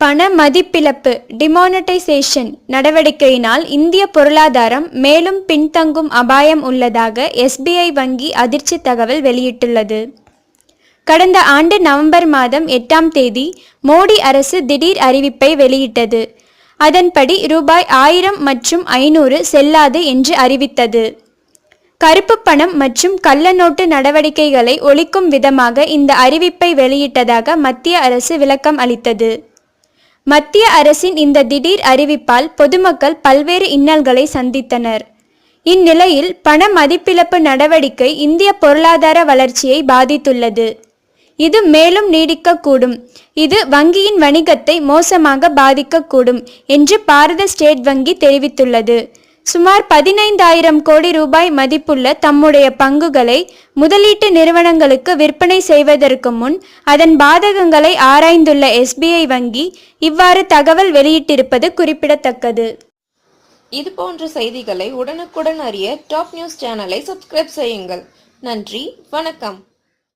பண மதிப்பிழப்பு டிமானடைசேஷன் நடவடிக்கையினால் இந்திய பொருளாதாரம் மேலும் பின்தங்கும் அபாயம் உள்ளதாக எஸ்பிஐ வங்கி அதிர்ச்சி தகவல் வெளியிட்டுள்ளது. கடந்த ஆண்டு நவம்பர் மாதம் எட்டாம் தேதி மோடி அரசு திடீர் அறிவிப்பை வெளியிட்டது. அதன்படி ரூபாய் ஆயிரம் மற்றும் ஐநூறு செல்லாது என்று அறிவித்தது. கருப்பு பணம் மற்றும் கள்ளநோட்டு நடவடிக்கைகளை ஒழிக்கும் விதமாக இந்த அறிவிப்பை வெளியிட்டதாக மத்திய அரசு விளக்கம் அளித்தது. மத்திய அரசின் இந்த திடீர் அறிவிப்பால் பொதுமக்கள் பல்வேறு இன்னல்களை சந்தித்தனர். இந்நிலையில் பண மதிப்பிழப்பு நடவடிக்கை இந்திய பொருளாதார வளர்ச்சியை பாதித்துள்ளது. இது மேலும் நீடிக்கக்கூடும். இது வங்கியின் வணிகத்தை மோசமாக பாதிக்கக்கூடும் என்று பாரத ஸ்டேட் வங்கி தெரிவித்துள்ளது. சுமார் பதினைந்தாயிரம் கோடி ரூபாய் மதிப்புள்ள தம்முடைய பங்குகளை முதலீட்டு நிறுவனங்களுக்கு விற்பனை செய்வதற்கு முன் அதன் பாதகங்களை ஆராய்ந்துள்ள எஸ்பிஐ வங்கி இவ்வாறு தகவல் வெளியிட்டிருப்பது குறிப்பிடத்தக்கது. இது போன்ற செய்திகளை உடனுக்குடன் அறிய டாப் நியூஸ் சேனலை சப்ஸ்கிரைப் செய்யுங்கள். நன்றி வணக்கம்.